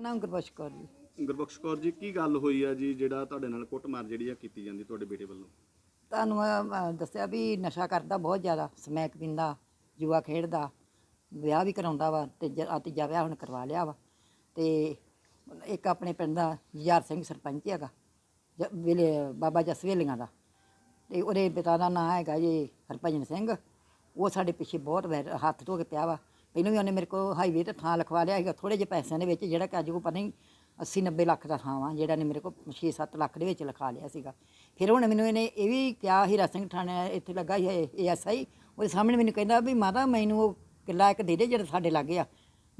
ਨਾਮ ਗੁਰਬਖਸ਼ ਕੌਰ ਜੀ। ਗੁਰਬਖਸ਼ ਕੌਰ ਜੀ ਕੀ ਗੱਲ ਹੋਈ ਆ ਜੀ ਜਿਹੜਾ ਤੁਹਾਡੇ ਨਾਲ ਕੁੱਟਮਾਰ ਜਿਹੜੀ ਆ ਕੀਤੀ ਜਾਂਦੀ ਤੁਹਾਡੇ ਬੇਟੇ ਵੱਲੋਂ? ਤੁਹਾਨੂੰ ਮੈਂ, ਅਹ, ਦੱਸਿਆ ਵੀ ਨਸ਼ਾ ਕਰਦਾ ਬਹੁਤ ਜ਼ਿਆਦਾ ਸਮੈਕ ਪੀਂਦਾ ਜੂਆ ਖੇਡਦਾ ਵਿਆਹ ਵੀ ਕਰਾਉਂਦਾ ਵਾ ਤੇ ਜ- ਆਹ ਤੀਜਾ ਵਿਆਹ ਹੁਣ ਕਰਵਾ ਲਿਆ ਵਾ ਤੇ ਇੱਕ ਆਪਣੇ ਪਿੰਡ ਦਾ ਯਾਰ ਸਿੰਘ ਸਰਪੰਚ ਹੈਗਾ ਜ- ਵੇਲੇ ਬਾਬਾ ਜਸਵੇਲੀਆਂ ਦਾ ਤੇ ਉਹਦੇ ਪਿਤਾ ਦਾ ਨਾਂ ਹੈਗਾ ਜੀ ਹਰਭਜਨ ਸਿੰਘ ਉਹ ਸਾਡੇ ਪਿੱਛੇ ਬਹੁਤ ਵੈਰ ਹੱਥ ਧੋ ਕੇ ਪਿਆ ਵਾ ਪਹਿਲਾਂ ਵੀ ਉਹਨੇ ਮੇਰੇ ਕੋਲ ਹਾਈਵੇ ਤੇ ਥਾਂ ਲਿਖਵਾ ਲਿਆ ਸੀਗਾ ਥੋੜੇ ਜਿਹੇ ਪੈਸਿਆਂ ਦੇ ਵਿੱਚ ਜਿਹੜਾ ਕਿ ਅੱਜ ਉਹ ਪਤਾ ਨਹੀਂ 80 90 ਲੱਖ ਦਾ ਥਾਂ ਵਾ, ਜਿਹੜਾ ਨੇ ਮੇਰੇ ਕੋਲ 6 7 ਲੱਖ ਦੇ ਵਿੱਚ ਲਿਖਾ ਲਿਆ ਸੀਗਾ। ਫਿਰ ਹੁਣ ਮੈਨੂੰ ਇਹਨੇ ਇਹ ਵੀ ਕਿਹਾ ਹੀਰਾ ਸਿੰਘ ਥਾਣੇ ਇੱਥੇ ਲੱਗਾ ਹੀ ਏਐਸਆਈ ਉਹਦੇ ਸਾਹਮਣੇ ਮੈਨੂੰ ਕਹਿੰਦਾ ਵੀ ਮਾਤਾ ਮੈਨੂੰ ਉਹ ਕਿੱਲਾ ਇੱਕ ਦੇ ਦੇ ਜਿਹੜਾ ਸਾਡੇ ਲੱਗੇ ਆ,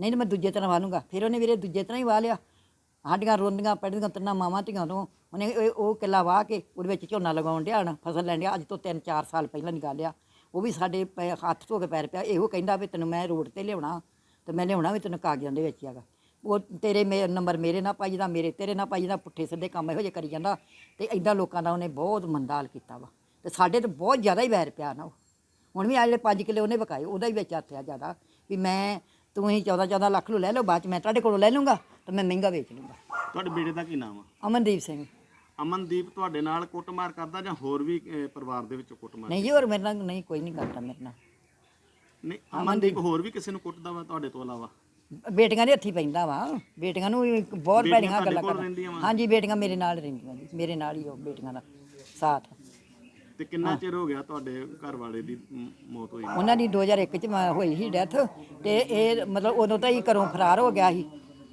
ਨਹੀਂ ਤਾਂ ਮੈਂ ਦੂਜੇ ਤਰ੍ਹਾਂ ਵਾਲੂੰਗਾ। ਫਿਰ ਉਹਨੇ ਵੀਰੇ ਦੂਜੇ ਤਰ੍ਹਾਂ ਹੀ ਵਾਹ ਲਿਆ। ਸਾਡੀਆਂ ਰੋਂਦੀਆਂ ਪੈੜੀਆਂ ਤਿੰਨਾਂ ਮਾਵਾਂ ਧੀਆਂ ਤੋਂ, ਉਹਨੇ ਇਹ- ਉਹ ਕਿੱਲਾ ਵਾਹ ਕੇ ਉਹਦੇ ਵਿੱਚ ਝੋਨਾ ਲਗਾਉਣ ਡਿਆ ਫਸਲ ਲੈਣ ਡਿਆ, ਅੱਜ ਤੋਂ 3-4 ਸਾਲ ਪਹਿਲਾਂ ਨਿਕਾਲਿਆ ਉਹ ਵੀ ਸਾਡੇ ਪੈ- ਹੱਥ ਧੋ ਕੇ ਪੈਰ ਪਿਆ ਇਹੋ ਕਹਿੰਦਾ ਵੀ ਤੈਨੂੰ ਮੈਂ ਰੋਡ ਤੇ ਲਿਆਉਣਾ ਤੇ ਮੈਂ ਲਿਆਉਣਾ ਵੀ ਤੈਨੂੰ ਕਾਗਜ਼ਾਂ ਦੇ ਵਿੱਚ ਹੈਗਾ। ਉਹ ਤੇਰੇ ਮੇ ਨੰਬਰ ਮੇਰੇ ਨਾਲ ਪਾਈ ਦਾ ਮੇਰੇ ਤੇਰੇ ਨਾਲ ਪਾਈ ਦਾ ਪੁੱਠੇ ਸਿੱਧੇ ਕੰਮ ਇਹੋ ਜਿਹੇ ਕਰੀ ਜਾਂਦਾ ਤੇ ਐਦਾਂ ਲੋਕਾਂ ਦਾ ਉਹਨੇ ਬਹੁਤ ਮੰਦਾਲ ਕੀਤਾ ਵਾ। ਤੇ ਸਾਡੇ ਤੇ ਬਹੁਤ ਜ਼ਿਆਦਾ ਹੀ ਵੈਰ ਪਿਆ ਨਾ ਉਹ। ਹੁਣ ਵੀ ਆ ਜਿਹੜੇ 5 ਕਿੱਲੇ ਉਹਨੇ ਵਿਕਾਏ ਉਹਦਾ ਹੀ ਵਿੱਚ ਹੱਥ ਆ ਜ਼ਿਆਦਾ ਵੀ ਮੈਂ ਤੂੰ ਹੀ 14 14 ਲੱਖ ਨੂੰ ਲੈ ਲਓ ਬਾਅਦ ਚ ਮੈਂ ਤੁਹਾਡੇ ਕੋਲੋਂ ਲੈ ਲੂੰਗਾ ਤੇ ਮੈਂ ਮਹਿੰਗਾ ਵੇਚ ਲੂੰਗਾ। ਤੁਹਾਡੇ ਬੇਟੇ ਦਾ ਕੀ ਨਾਮ ਆ? ਅਮਨਦੀਪ ਸਿੰਘ। ਅਮਨਦੀਪ ਤੁਹਾਡੇ ਨਾਲ ਕੁੱਟਮਾਰ ਕਰਦਾ ਜਾਂ ਹੋਰ ਵੀ ਅਹ, ਪਰਿਵਾਰ ਦੇ ਵਿੱਚੋਂ ਕੁੱਟਮਾਰ ਨਹੀਂ ਜੀ ਹੋਰ ਮੇਰੇ ਨਾਲ ਨਹੀਂ ਕੋਈ ਨਹੀਂ ਕਰਦਾ ਮੇਰੇ ਨਾਲ। ਨਹੀਂ ਅਮਨਦੀਪ ਹੋਰ ਵੀ ਕਿਸੇ ਨੂੰ ਕੁੱਟਦਾ ਵਾ ਤੁਹਾਡੇ ਤੋਂ ਇਲਾਵਾ? ਬੇਟੀਆਂ ਦੇ ਹੱਥੀ ਪੈਂਦਾ ਵਾ। ਬੇਟੀਆਂ ਨੂੰ ਵੀ ਬਹੁਤ ਭੈੜੀਆਂ ਗੱਲਾਂ ਕਰਦਾ? ਹਾਂਜੀ ਬੇਟੀਆਂ ਮੇਰੇ ਨਾਲ ਰਹਿੰਦੀਆਂ ਜੀ ਮੇਰੇ ਨਾਲ ਹੀ ਉਹ ਬੇਟੀਆਂ ਦਾ ਸਾਥ। ਤੇ ਕਿੰਨਾ ਚਿਰ ਹੋ ਗਿਆ ਤੁਹਾਡੇ ਘਰ ਵਾਲੇ ਦੀ ਮ- ਮੌਤ ਹੋਈ? ਉਹਨਾਂ ਦੀ 2001 ਚ ਮੈਂ ਹੋਈ ਸੀ ਡੈਥ ਤੇ ਇਹ ਮਤਲਬ ਉਦੋਂ ਤਾਂ ਹੀ ਘਰੋਂ ਫਰਾਰ ਹੋ ਗਿਆ ਸੀ।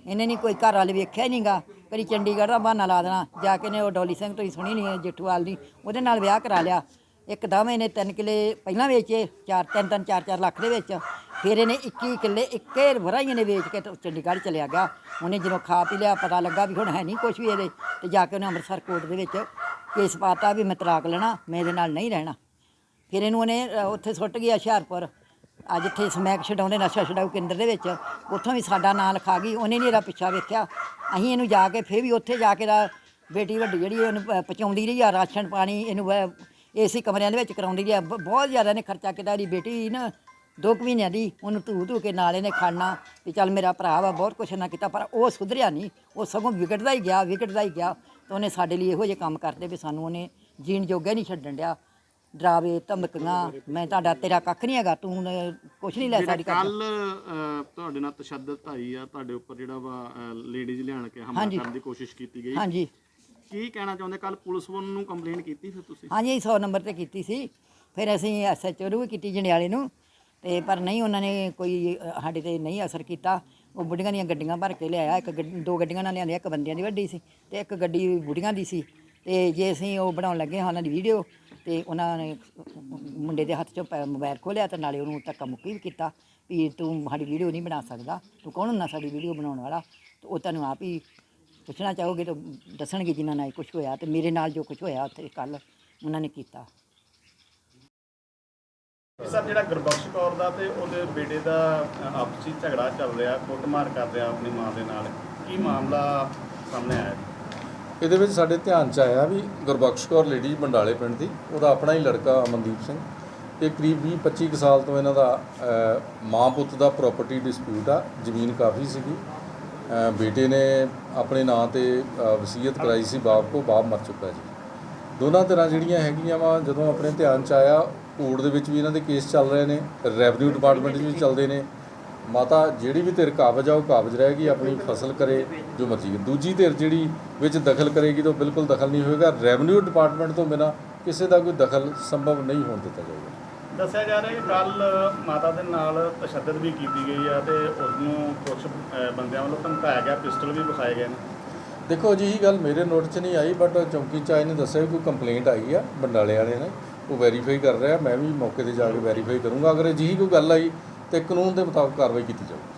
ਇਹਨੇ ਨਹੀਂ ਕੋਈ ਘਰ ਵਾਲੇ ਵੇਖਿਆ ਨਹੀਂਗਾ ਕਦੀ ਚੰਡੀਗੜ੍ਹ ਦਾ ਬਹਾਨਾ ਲਾ ਦੇਣਾ, ਜਾ ਕੇ ਨੇ ਉਹ ਡੋਲੀ ਸਿੰਘ ਤੁਸੀਂ ਸੁਣੀ ਨਹੀਂ ਜੇਠੂਵਾਲ ਦੀ, ਉਹਦੇ ਨਾਲ ਵਿਆਹ ਕਰਾ ਲਿਆ। ਇੱਕਦਮ ਇਹਨੇ ਤਿੰਨ ਕਿੱਲੇ ਪਹਿਲਾਂ ਵੇਚੇ, ਚਾਰ, ਤਿੰਨ ਤਿੰਨ, ਚਾਰ ਚਾਰ ਲੱਖ ਦੇ ਵਿੱਚ। ਫਿਰ ਇਹਨੇ 21 ਕਿੱਲੇ ਇੱਕੇ ਵਰਾਈਆਂ ਨੇ ਵੇਚ ਕੇ ਤੇ ਚੰਡੀਗੜ੍ਹ ਚਲਿਆ ਗਿਆ। ਉਹਨੇ ਜਦੋਂ ਖਾ ਪੀ ਲਿਆ, ਪਤਾ ਲੱਗਾ ਵੀ ਹੁਣ ਹੈ ਨਹੀਂ ਕੁਝ ਵੀ ਇਹਦੇ, ਤੇ ਜਾ ਕੇ ਉਹਨੇ ਅੰਮ੍ਰਿਤਸਰ ਕੋਰਟ ਦੇ ਵਿੱਚ ਕੇਸ ਪਾਤਾ ਵੀ ਮੈਂ ਤਲਾਕ ਲੈਣਾ, ਮੈਂ ਇਹਦੇ ਨਾਲ ਨਹੀਂ ਰਹਿਣਾ। ਫਿਰ ਇਹਨੂੰ ਉਹਨੇ ਉੱਥੇ ਸੁੱਟ ਗਿਆ ਹੁਸ਼ਿਆਰਪੁਰ। ਅੱਜ ਇੱਥੇ ਸਮੈਕ ਛਡਾਉਂਦੇ, ਨਸ਼ਾ ਛਡਾਊ ਕੇਂਦਰ ਦੇ ਵਿੱਚ। ਉੱਥੋਂ ਵੀ ਸਾਡਾ ਨਾਂ ਲਿਖਾ ਗਈ, ਉਹਨੇ ਨਹੀਂ ਇਹਦਾ ਪਿੱਛਾ ਵੇਖਿਆ। ਅਸੀਂ ਇਹਨੂੰ ਜਾ ਕੇ ਫਿਰ ਵੀ ਉੱਥੇ ਜਾ ਕੇ ਦਾ ਬੇਟੀ ਵੱਡੀ ਜਿਹੜੀ ਉਹਨੂੰ ਪ- ਪਹੁੰਚਾਉਂਦੀ ਰਹੀ ਆ, ਰਾਸ਼ਨ ਪਾਣੀ ਇਹਨੂੰ ਏਸੀ ਕਮਰਿਆਂ ਦੇ ਵਿੱਚ ਕਰਾਉਂਦੀ ਰਹੀ ਆ। ਬ- ਬਹੁਤ ਜ਼ਿਆਦਾ ਇਹਨੇ ਖਰਚਾ ਕੀਤਾ, ਇਹਦੀ ਬੇਟੀ ਨਾ ਦੋ ਕੁ ਮਹੀਨਿਆਂ ਦੀ, ਉਹਨੂੰ ਧੂ ਧੂ ਕੇ ਨਾਲ ਇਹਨੇ ਖਾਣਾ ਵੀ ਚੱਲ ਮੇਰਾ ਭਰਾ ਵਾ, ਬਹੁਤ ਕੁਛ ਨਾ ਕੀਤਾ, ਪਰ ਉਹ ਸੁਧਰਿਆ ਨਹੀਂ। ਉਹ ਸਗੋਂ ਵਿਗੜਦਾ ਹੀ ਗਿਆ, ਵਿਗੜਦਾ ਹੀ ਗਿਆ। ਤਾਂ ਉਹਨੇ ਸਾਡੇ ਲਈ ਇਹੋ ਜਿਹੇ ਕੰਮ ਕਰਦੇ ਵੀ ਸਾਨੂੰ ਉਹਨੇ ਜੀਣ ਜੋਗਾ ਨਹੀਂ ਛੱਡਣ ਡਿਆ। ਡਰਾਵੇ ਧਮਕੀਆਂ ਮੈਂ ਤੁਹਾਡਾ ਤੇਰਾ ਕੱਖ ਨਹੀਂ ਹੈਗਾ ਤੂੰ ਨ- ਕੁਛ ਨਹੀਂ ਲੈ ਕਰ ਕੱਲ ਤੁਹਾਡੇ ਨਾਲ ਤਸ਼ੱਦਦ ਆਈ ਆ ਤੁਹਾਡੇ ਉੱਪਰ ਜਿਹੜਾ ਵਾ ਲੇਡੀਜ਼ ਲਿਆਣ ਕੇ ਹਮਲਾ। ਕਰਨ ਦੀ ਕੋਸ਼ਿਸ਼ ਕੀਤੀ ਗਈ। ਹਾਂਜੀ। ਕੀ ਕਹਿਣਾ ਚਾਹੁੰਦੇ? ਕੱਲ ਪੁਲਿਸ ਵੱਲ ਨੂੰ ਕੰਪਲੇਂਟ ਕੀਤੀ ਫਿਰ ਤੁਸੀਂ? ਹਾਂਜੀ 100 ਨੰਬਰ ਤੇ ਕੀਤੀ ਸੀ। ਫਿਰ ਅਸੀਂ ਐਸਐਚਓ ਨੂੰ ਵੀ ਕੀਤੀ ਜੰਡਿਆਲੇ ਨੂੰ। ਤੇ ਪਰ ਨਹੀਂ ਉਹਨਾਂ ਨੇ ਕੋਈ ਸਾਡੇ ਤੇ ਨਹੀਂ ਅਸਰ ਕੀਤਾ। ਉਹ ਬੁੱਢੀਆਂ ਦੀਆਂ ਗੱਡੀਆਂ ਭਰ ਕੇ ਲਿਆਇਆ। ਇੱਕ ਦੋ ਗੱਡੀਆਂ ਨਾਲ ਲਿਆਂਦੀਆਂ ਇੱਕ ਬੰਦਿਆਂ ਦੀ ਵੱਡੀ ਸੀ ਤੇ ਇੱਕ ਗੱਡੀ ਬੁੱਢੀਆਂ ਦੀ ਸੀ। ਤੇ ਜੇ ਅਸੀਂ ਉਹ ਬਣਾਉਣ ਲੱਗੇ ਹਾਂ ਉਹਨਾਂ ਦੀ ਵੀਡੀਓ ਤੇ ਉਹਨਾਂ ਨੇ ਮੁੰਡੇ ਦੇ ਹੱਥ 'ਚੋਂ ਪੈ- ਮੋਬਾਈਲ ਖੋਲਿਆ ਤੇ ਨਾਲੇ ਉਹਨੂੰ ਧੱਕਾ ਮੁੱਕੀ ਵੀ ਕੀਤਾ ਵੀ ਤੂੰ ਸਾਡੀ ਵੀਡੀਓ ਨਹੀਂ ਬਣਾ ਸਕਦਾ ਤੂੰ ਕੌਣ ਹੁੰਦਾ ਸਾਡੀ ਵੀਡੀਓ ਬਣਾਉਣ ਵਾਲਾ? ਤੇ ਉਹ ਤੁਹਾਨੂੰ ਆਪ ਹੀ ਪੁੱਛਣਾ ਚਾਹੋਗੇ ਤਾਂ ਦੱਸਣਗੇ ਜਿਨ੍ਹਾਂ ਨਾਲ ਕੁਝ ਹੋਇਆ ਤੇ ਮੇਰੇ ਨਾਲ ਜੋ ਕੁਝ ਹੋਇਆ ਉੱਥੇ ਕੱਲ ਉਹਨਾਂ ਨੇ ਕੀਤਾ। ਸਰ ਜਿਹੜਾ ਗੁਰਬਖਸ਼ ਕੌਰ ਦਾ ਤੇ ਉਹਦੇ ਬੇਟੇ ਦਾ ਅ, ਆਪਸੀ ਝਗੜਾ ਚੱਲ ਰਿਹਾ ਕੁੱਟਮਾਰ ਕਰ ਰਿਹਾ ਆਪਣੀ ਮਾਂ ਦੇ ਨਾਲ। ਕੀ ਮਾਮਲਾ ਸਾਹਮਣੇ ਆਇਆ ਇਹਦੇ ਵਿੱਚ ਸਾਡੇ ਧਿਆਨ ਚ ਆਇਆ ਵੀ ਗੁਰਬਖਸ਼ ਕੌਰ ਲੇਡੀ ਬੰਡਾਲੇ ਪਿੰਡ ਦੀ, ਉਹਦਾ ਆਪਣਾ ਹੀ ਲੜਕਾ ਅਮਨਦੀਪ ਸਿੰਘ। ਇਹ ਕਰੀਬ 20 25 ਕੁ ਸਾਲ ਤੋਂ ਇਹਨਾਂ ਦਾ ਮਾਂ ਪੁੱਤ ਦਾ ਪ੍ਰਾਪਰਟੀ ਡਿਸਪਿਊਟ ਆ, ਜ਼ਮੀਨ ਕਾਫੀ ਸੀਗੀ। ਬੇਟੇ ਨੇ ਆਪਣੇ ਨਾਂ ਤੇ ਵਸੀਅਤ ਕਰਾਈ ਸੀ, ਬਾਪ ਕੋ, ਬਾਪ ਮਰ ਚੁੱਕਾ ਜੀ। ਦੋਨਾਂ ਤਰ੍ਹਾਂ ਜਿਹੜੀਆਂ ਹੈਗੀਆਂ ਵਾ, ਜਦੋਂ ਆਪਣੇ ਧਿਆਨ ਚ ਆਇਆ, ਕੋਰਟ ਦੇ ਵਿੱਚ ਵੀ ਇਹਨਾਂ ਦੇ ਕੇਸ ਚੱਲ ਰਹੇ ਨੇ ਰੈਵਨਿਊ ਡਿਪਾਰਟਮੈਂਟ 'ਚ ਵੀ ਚੱਲਦੇ ਨੇ। ਮਾਤਾ ਜਿਹੜੀ ਵੀ ਧਿਰ ਕਾਬਜ ਆ ਉਹ ਕਾਬਜ ਰਹੇਗੀ ਆਪਣੀ ਫਸਲ ਕਰੇ ਜੋ ਮਰਜ਼ੀ। ਦੂਜੀ ਧਿਰ ਜਿਹੜੀ ਵਿੱਚ ਦਖਲ ਕਰੇਗੀ ਤਾਂ ਬਿਲਕੁਲ ਦਖਲ ਨਹੀਂ ਹੋਏਗਾ। ਰੈਵਨਿਊ ਡਿਪਾਰਟਮੈਂਟ ਤੋਂ ਬਿਨਾ ਕਿਸੇ ਦਾ ਕੋਈ ਦਖਲ ਸੰਭਵ ਨਹੀਂ ਹੋਣ ਦਿੱਤਾ ਜਾਏਗਾ। ਦੱਸਿਆ ਜਾ ਰਿਹਾ ਕਿ ਕੱਲ ਮਾਤਾ ਦੇ ਨਾਲ ਤਸ਼ੱਦਦ ਵੀ ਕੀਤੀ ਗਈ ਆ ਤੇ ਉਸ ਨੂੰ ਕੁਝ ਬੰਦਿਆਂ ਵੱਲੋਂ ਧਮਕਾਇਆ ਗਿਆ ਪਿਸਟਲ ਵੀ ਵਿਖਾਏ ਗਏ ਨੇ। ਦੇਖੋ ਜੀ ਇਹ ਗੱਲ ਮੇਰੇ ਨੋਟ 'ਚ ਨਹੀਂ ਆਈ ਬਟ ਚੌਂਕੀ ਚਾਈ ਨੇ ਦੱਸਿਆ ਕੋਈ ਕੰਪਲੇਂਟ ਆਈ ਆ ਬੰਡਾਲੇ ਵਾਲੇ ਨੇ ਉਹ ਵੈਰੀਫਾਈ ਕਰ ਰਿਹਾ ਮੈਂ ਵੀ ਮੌਕੇ ਤੇ ਜਾ ਕੇ ਵੈਰੀਫਾਈ ਕਰੂੰਗਾ। ਅਗਰ ਅਜਿਹੀ ਕੋਈ ਗੱਲ ਆਈ ਤੇ ਕਾਨੂੰਨ ਦੇ ਮੁਤਾਬਕ ਕਾਰਵਾਈ ਕੀਤੀ ਜਾਊਗੀ।